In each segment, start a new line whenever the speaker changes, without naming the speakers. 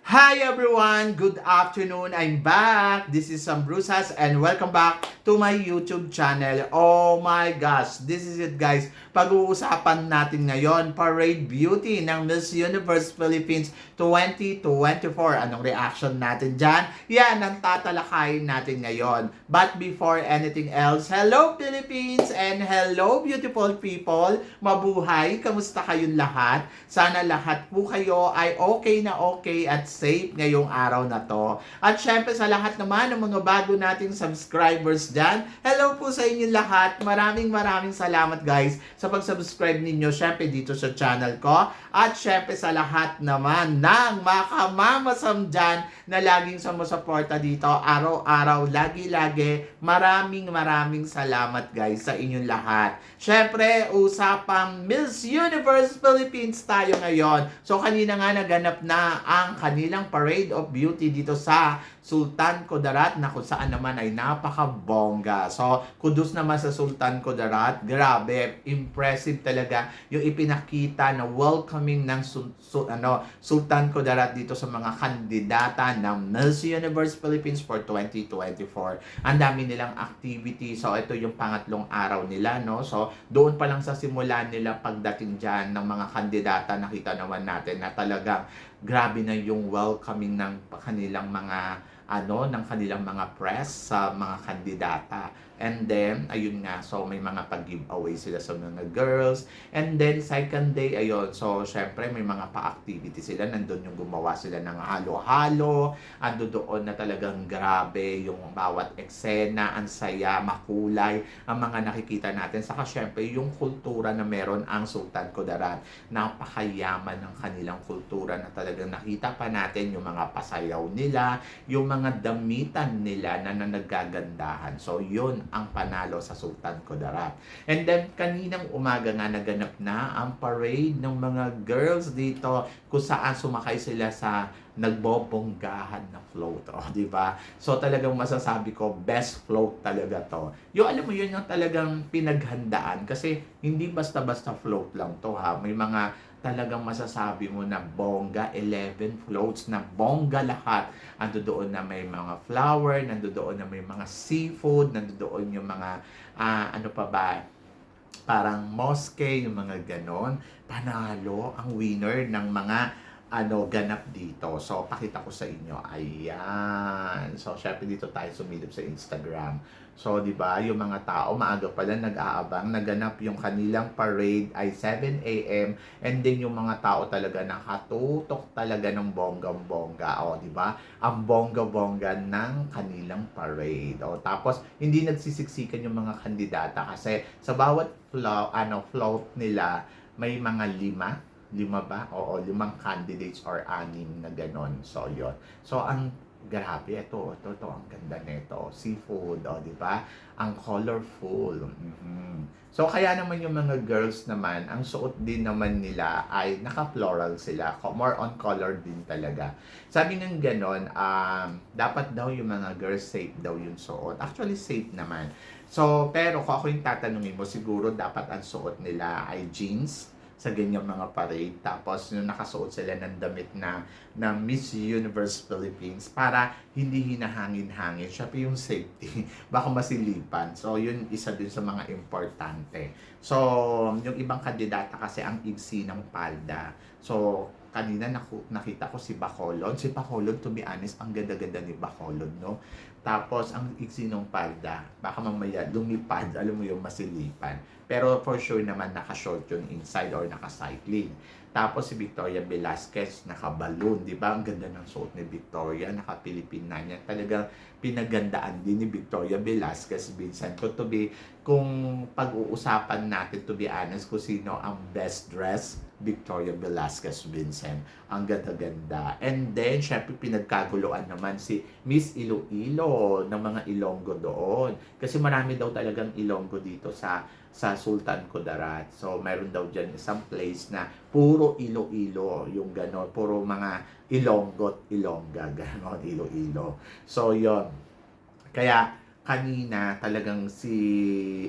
Hi everyone! Good afternoon! I'm back! This is Sam Brusas and welcome back to my YouTube channel. Oh my gosh! This is it guys. Pag-uusapan natin ngayon, Parade Beauty ng Miss Universe Philippines 2024. Anong reaction natin dyan? Yan ang tatalakayin natin ngayon. But before anything else, hello Philippines and hello beautiful people! Mabuhay! Kamusta kayong lahat? Sana lahat po kayo ay okay na okay at safe ngayong araw na to. At syempre sa lahat naman ng mga bago nating subscribers dyan, hello po sa inyo lahat. Maraming maraming salamat guys sa pag-subscribe ninyo syempre dito sa channel ko. At syempre sa lahat naman ng makamamasam dyan na laging sumusuporta dito araw-araw, lagi-lagi. Maraming maraming salamat guys sa inyong lahat. Syempre, usapang Miss Universe Philippines tayo ngayon. So kanina nga naganap na ang kanilang Parade of Beauty dito sa Sultan Kudarat na kung saan naman ay napaka-bongga. So, kudos naman sa Sultan Kudarat. Grabe, impressive talaga yung ipinakita na welcoming ng sul- sul- ano, Sultan Kudarat dito sa mga kandidata ng Miss Universe Philippines for 2024. Ang dami nilang activity. So, ito yung pangatlong araw nila, no? So, doon pa lang sa simula nila pagdating dyan ng mga kandidata, nakita naman natin na talagang grabe na yung welcoming ng kanilang mga ano ng kanilang mga press sa mga kandidata. And then, ayun nga, so may mga pag-giveaway sila sa mga girls. And then, second day, ayun, so syempre may mga pa-activity sila. Nandun yung gumawa sila ng halo-halo. Ando doon na talagang grabe yung bawat eksena, ang saya, makulay, ang mga nakikita natin. Saka syempre, yung kultura na meron ang Sultan Kudarat. Napakayaman ng kanilang kultura na talagang nakita pa natin yung mga pasayaw nila, yung mga damitan nila na, na nagagandahan. So, yun ang panalo sa Sultan Kudarat. And then, kaninang umaga nga naganap na ang parade ng mga girls dito kung saan sumakay sila sa nagbobonggahan na float. O, di ba? So, talagang masasabi ko, best float talaga to. Yung alam mo yun, yung talagang pinaghandaan. Kasi, hindi basta-basta float lang to ha. May mga talagang masasabi mo na bongga, 11 floats na bongga lahat. Ando doon na may mga flower, nando doon na may mga seafood, nando doon yung mga, ah, ano pa ba, parang mosque, yung mga ganon. Panalo ang winner ng mga ano ganap dito. So, pakita ko sa inyo. Ayan. So, syempre dito tayo sumilip sa Instagram. So, di ba, yung mga tao, maaga pa lang nag-aabang, naganap yung kanilang parade ay 7 a.m. And then yung mga tao talaga nakatutok talaga ng bonggang-bongga. O, di ba? Ang bongga-bongga ng kanilang parade. O, tapos, hindi nagsisiksikan yung mga kandidata kasi sa bawat float, ano, float nila, may mga lima lima ba? Oo, limang candidates or anim na ganon. So, yon So, ang grabe, ito, ito, ito, ang ganda nito. Seafood, o, di ba? Ang colorful. Mhm. So, kaya naman yung mga girls naman, ang suot din naman nila ay naka-floral sila. More on color din talaga. Sabi ng ganon, um, dapat daw yung mga girls safe daw yung suot. Actually, safe naman. So, pero kung ako yung tatanungin mo, siguro dapat ang suot nila ay jeans sa ganyang mga parade. Tapos, yung nakasuot sila ng damit na, na Miss Universe Philippines para hindi hinahangin-hangin. Siyempre yung safety. Baka masilipan. So, yun isa din sa mga importante. So, yung ibang kandidata kasi ang igsi ng palda. So, kanina naku, nakita ko si Bacolod. Si Bacolod, to be honest, ang ganda-ganda ni Bacolod, no? Tapos, ang iksi ng palda, baka mamaya lumipad, alam mo yung masilipan. Pero for sure naman, naka-short yun inside or naka-cycling. Tapos si Victoria Velasquez, naka-balloon. Di ba? Ang ganda ng suot ni Victoria, naka-Philippine na niya. Talagang pinagandaan din ni Victoria Velasquez Vincent. Kung to be, kung pag-uusapan natin, to be honest, kung sino ang best dress, Victoria Velasquez Vincent. Ang ganda-ganda. And then, syempre, pinagkaguluan naman si Miss Iloilo ng mga Ilonggo doon. Kasi marami daw talagang Ilonggo dito sa sa Sultan Kudarat. So, meron daw dyan isang place na puro Iloilo, yung gano'n, puro mga Ilonggot, Ilongga, gano'n, Iloilo. So, yon Kaya, kanina talagang si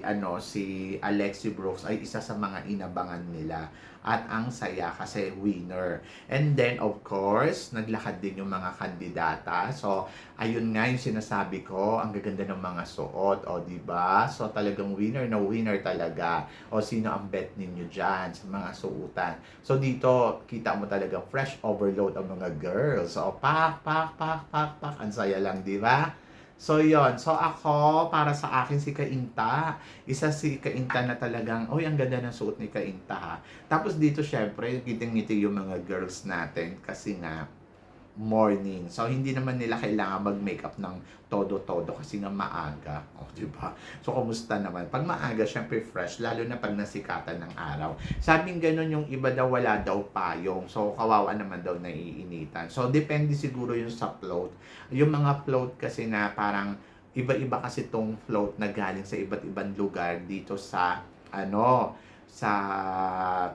ano si Alexi Brooks ay isa sa mga inabangan nila at ang saya kasi winner. And then, of course, naglakad din yung mga kandidata. So, ayun nga yung sinasabi ko, ang gaganda ng mga suot, o ba? So, talagang winner na winner talaga. O sino ang bet ninyo dyan sa mga suotan. So, dito, kita mo talaga fresh overload ang mga girls. So, pak, pak, pak, pak, pak. Ang saya lang, di ba? So, yon So, ako, para sa akin, si Kainta. Isa si Kainta na talagang, oy, ang ganda ng suot ni Kainta, ha. Tapos dito, syempre, ngiting-ngiti yung mga girls natin kasi nga, morning. So, hindi naman nila kailangan mag-makeup ng todo-todo kasi nga maaga. O, di ba? So, kumusta naman? Pag maaga, syempre fresh, lalo na pag nasikatan ng araw. Sabing ganun yung iba daw wala daw payong. So, kawawa naman daw naiinitan. So, depende siguro yung sa float. Yung mga float kasi na parang iba-iba kasi tong float na galing sa iba't ibang lugar dito sa ano sa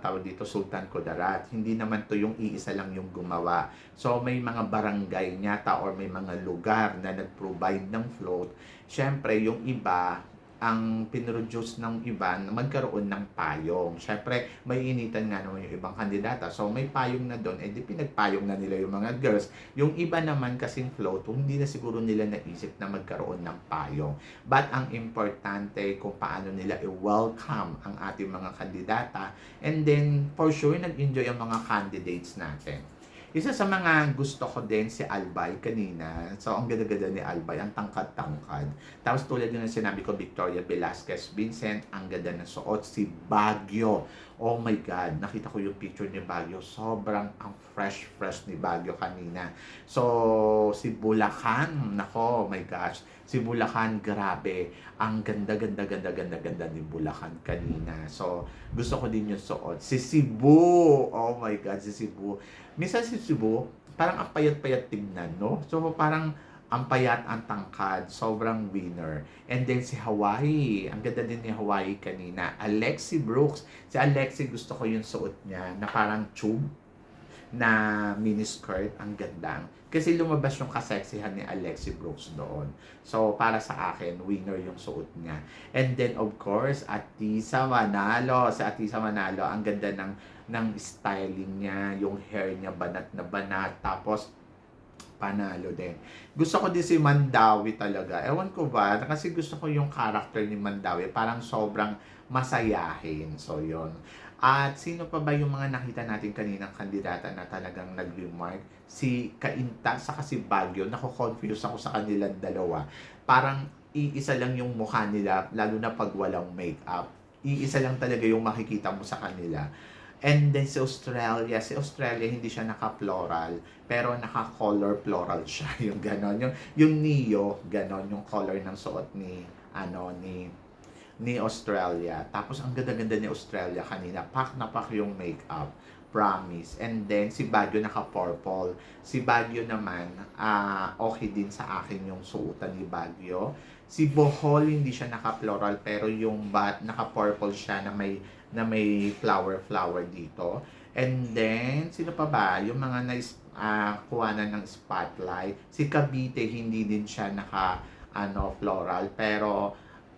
tawag dito Sultan Kudarat. Hindi naman to yung iisa lang yung gumawa. So may mga barangay nyata or may mga lugar na nag-provide ng float. Syempre yung iba ang pinroduce ng iba na magkaroon ng payong. Syempre, may initan nga naman yung ibang kandidata. So, may payong na doon, eh di pinagpayong na nila yung mga girls. Yung iba naman kasing float, hindi na siguro nila naisip na magkaroon ng payong. But ang importante kung paano nila i-welcome ang ating mga kandidata. And then, for sure, nag-enjoy ang mga candidates natin. Isa sa mga gusto ko din si Albay kanina. So, ang ganda-ganda ni Albay, ang tangkad-tangkad. Tapos tulad yung sinabi ko, Victoria Velasquez Vincent, ang ganda ng suot. Si Baguio. Oh my God, nakita ko yung picture ni Baguio. Sobrang ang fresh-fresh ni Baguio kanina. So, si Bulacan, nako, oh my gosh. Si Bulacan, grabe. Ang ganda-ganda-ganda-ganda-ganda ni Bulacan kanina. So, gusto ko din yung suot. Si Cebu, oh my God, si Cebu. Minsan si Cebu, parang ang payat-payat tignan, no? So, parang ang payat, ang tangkad, sobrang winner. And then si Hawaii, ang ganda din ni Hawaii kanina. Alexi Brooks. Si Alexi, gusto ko yung suot niya na parang tube na miniskirt. Ang ganda. Kasi lumabas yung kaseksihan ni Alexi Brooks doon. So, para sa akin, winner yung suot niya. And then, of course, Atisa Manalo. Si Atisa Manalo, ang ganda ng ng styling niya, yung hair niya banat na banat, tapos panalo din. Gusto ko din si Mandawi talaga. Ewan ko ba, kasi gusto ko yung character ni Mandawi, parang sobrang masayahin. So, yon At sino pa ba yung mga nakita natin kaninang kandidata na talagang nag-remark? Si Kainta sa si Baguio. Nako-confuse ako sa kanilang dalawa. Parang iisa lang yung mukha nila, lalo na pag walang makeup. Iisa lang talaga yung makikita mo sa kanila. And then si Australia, si Australia hindi siya naka-floral, pero naka-color floral siya, yung ganon. Yung, yung Neo, ganon, yung color ng suot ni, ano, ni, ni Australia. Tapos ang ganda-ganda ni Australia kanina, pak na pak yung makeup. Promise. And then, si Baguio naka-purple. Si Baguio naman, ah okay din sa akin yung suotan ni Baguio. Si Bohol, hindi siya naka-floral, pero yung bat, naka-purple siya na may na may flower-flower dito. And then, sino pa ba? Yung mga na uh, kuhanan ng spotlight. Si Cavite, hindi din siya naka ano, floral, pero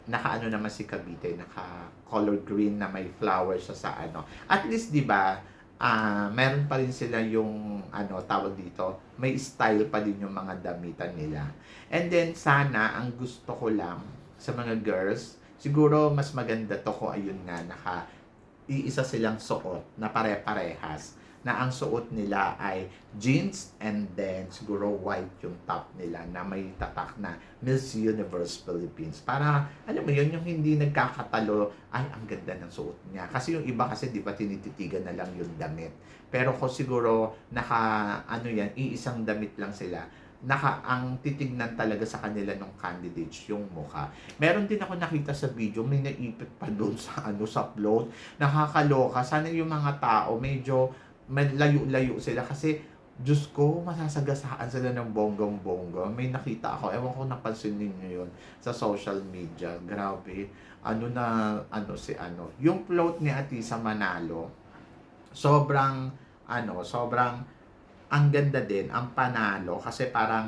naka ano naman si Cavite, naka color green na may flowers siya sa ano. At least 'di ba, ah meron pa rin sila yung ano tawag dito, may style pa din yung mga damitan nila. And then sana ang gusto ko lang sa mga girls, siguro mas maganda to ko ayun nga naka iisa silang suot na pare-parehas na ang suot nila ay jeans and then siguro white yung top nila na may tatak na Miss Universe Philippines. Para, alam mo yun, yung hindi nagkakatalo, ay, ang ganda ng suot niya. Kasi yung iba kasi, di ba, tinititigan na lang yung damit. Pero kung siguro, naka, ano yan, iisang damit lang sila, naka ang titignan talaga sa kanila ng candidates yung mukha. Meron din ako nakita sa video, may naipit pa doon sa ano sa upload. Nakakaloka. Sana yung mga tao medyo layo-layo sila kasi Diyos ko, masasagasaan sila ng bonggong-bongga. May nakita ako, ewan ko napansin ninyo yun sa social media. Grabe, ano na, ano si ano. Yung float ni Atisa Manalo, sobrang, ano, sobrang, ang ganda din, ang panalo. Kasi parang,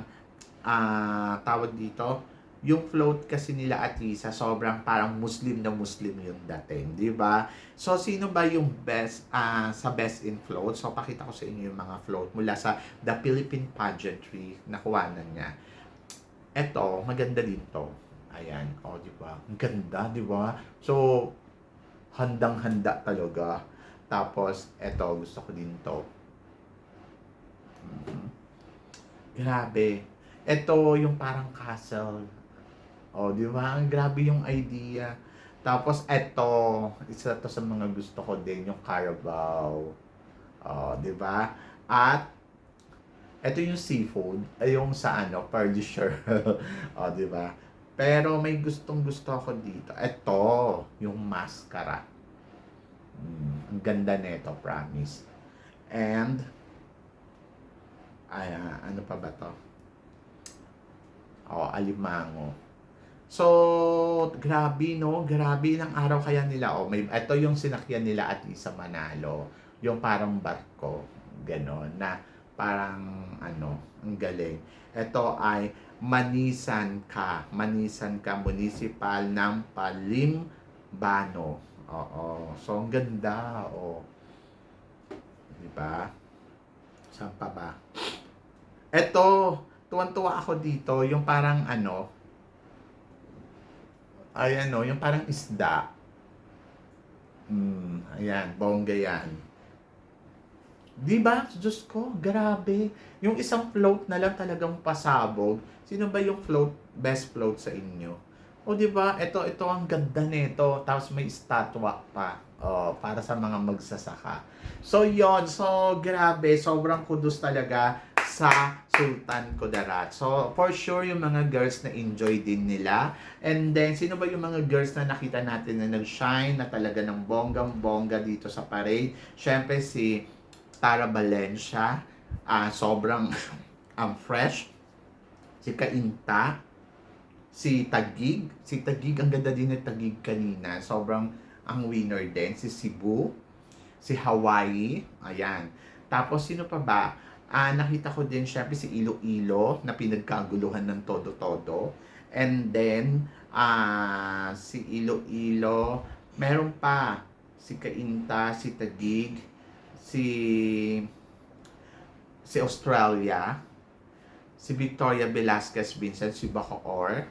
ah tawag dito, yung float kasi nila at Lisa, sobrang parang Muslim na Muslim yung dating, di ba? So, sino ba yung best ah, sa best in float? So, pakita ko sa inyo yung mga float mula sa The Philippine Pageantry na kuwanan niya. Eto, maganda din to. Ayan, o, di ba? Ang ganda, di ba? So, handang-handa talaga. Tapos, eto, gusto ko din to. Mhm. Grabe. Ito yung parang castle. O, di ba? Ang grabe yung idea. Tapos, eto, isa to sa mga gusto ko din, yung Carabao. O, di ba? At, eto yung seafood, yung sa ano, Perdisher. o, di ba? Pero may gustong gusto ako dito. Ito, yung mascara. Mm, ang ganda nito, promise. And, ay, ah, ano pa ba to? Oh, alimango. So, grabe no, grabe ng araw kaya nila. Oh, may ito yung sinakyan nila at isa Manalo, yung parang barko, ganon na parang ano, ang galing. Ito ay Manisan ka, Manisan ka Municipal ng Palimbano. Oo, so ang ganda, oh. 'Di ba? Saan pa ba? Ito, tuwan-tuwa ako dito, yung parang ano, ay ano, yung parang isda. Hmm, ayan, bongga yan. Di ba? Diyos ko, grabe. Yung isang float na lang talagang pasabog. Sino ba yung float, best float sa inyo? O di ba? Ito, ito ang ganda nito. Tapos may statwa pa. Oh, para sa mga magsasaka. So, yon So, grabe. Sobrang kudos talaga sa Sultan Kudarat. So, for sure, yung mga girls na enjoy din nila. And then, sino ba yung mga girls na nakita natin na nag-shine na talaga ng bonggang-bongga dito sa parade? Siyempre, si Tara Valencia. ah sobrang ang fresh. Si Kainta. Si Tagig. Si Tagig, ang ganda din ng Tagig kanina. Sobrang ang winner din. Si Cebu. Si Hawaii. Ayan. Tapos, sino pa ba? Ah, nakita ko din syempre si Iloilo na pinagkaguluhan ng todo-todo. And then, ah, si Iloilo, meron pa si Kainta, si Tagig, si si Australia, si Victoria Velasquez Vincent, si Bacoor.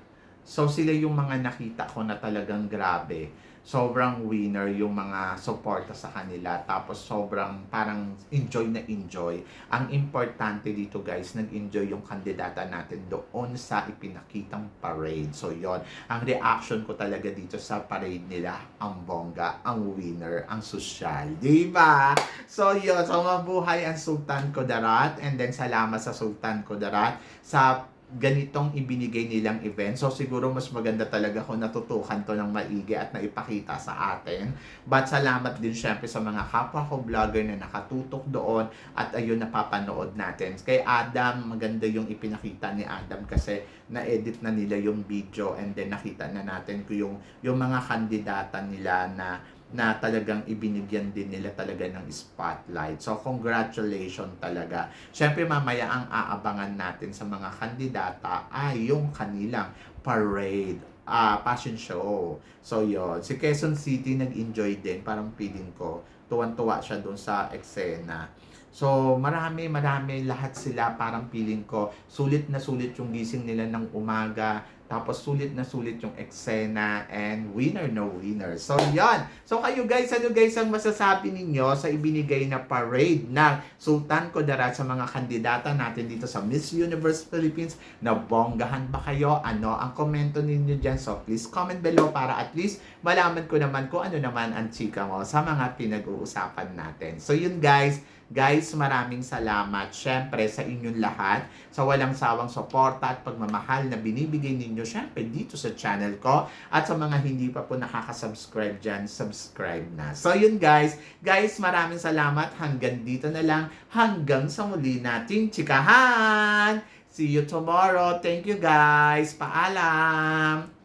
So sila yung mga nakita ko na talagang grabe. Sobrang winner yung mga suporta sa kanila. Tapos sobrang parang enjoy na enjoy. Ang importante dito guys, nag-enjoy yung kandidata natin doon sa ipinakitang parade. So yon ang reaction ko talaga dito sa parade nila, ang bongga, ang winner, ang sosyal. Di ba? So yun, so mabuhay ang Sultan Kudarat and then salamat sa Sultan Kudarat sa ganitong ibinigay nilang event. So siguro mas maganda talaga kung natutukan to ng maigi at naipakita sa atin. But salamat din syempre sa mga kapwa ko vlogger na nakatutok doon at ayun napapanood natin. Kay Adam, maganda yung ipinakita ni Adam kasi na-edit na nila yung video and then nakita na natin ko yung, yung mga kandidata nila na na talagang ibinigyan din nila talaga ng spotlight. So, congratulations talaga. Siyempre, mamaya ang aabangan natin sa mga kandidata ay yung kanilang parade, ah fashion show. So, yon Si Quezon City nag-enjoy din. Parang feeling ko, tuwan-tuwa siya doon sa eksena. So, marami, marami, lahat sila parang feeling ko, sulit na sulit yung gising nila ng umaga, tapos sulit na sulit yung eksena and winner no winner. So yan. So kayo guys, ano guys ang masasabi ninyo sa ibinigay na parade ng Sultan Kudarat sa mga kandidata natin dito sa Miss Universe Philippines? Na bonggahan ba kayo? Ano ang komento ninyo dyan? So please comment below para at least malaman ko naman kung ano naman ang chika mo sa mga pinag-uusapan natin. So yun guys, Guys, maraming salamat syempre sa inyong lahat sa walang sawang suporta at pagmamahal na binibigay ninyo syempre dito sa channel ko at sa mga hindi pa po nakaka-subscribe dyan, subscribe na. So yun guys, guys maraming salamat hanggang dito na lang hanggang sa muli nating chikahan. See you tomorrow. Thank you guys. Paalam.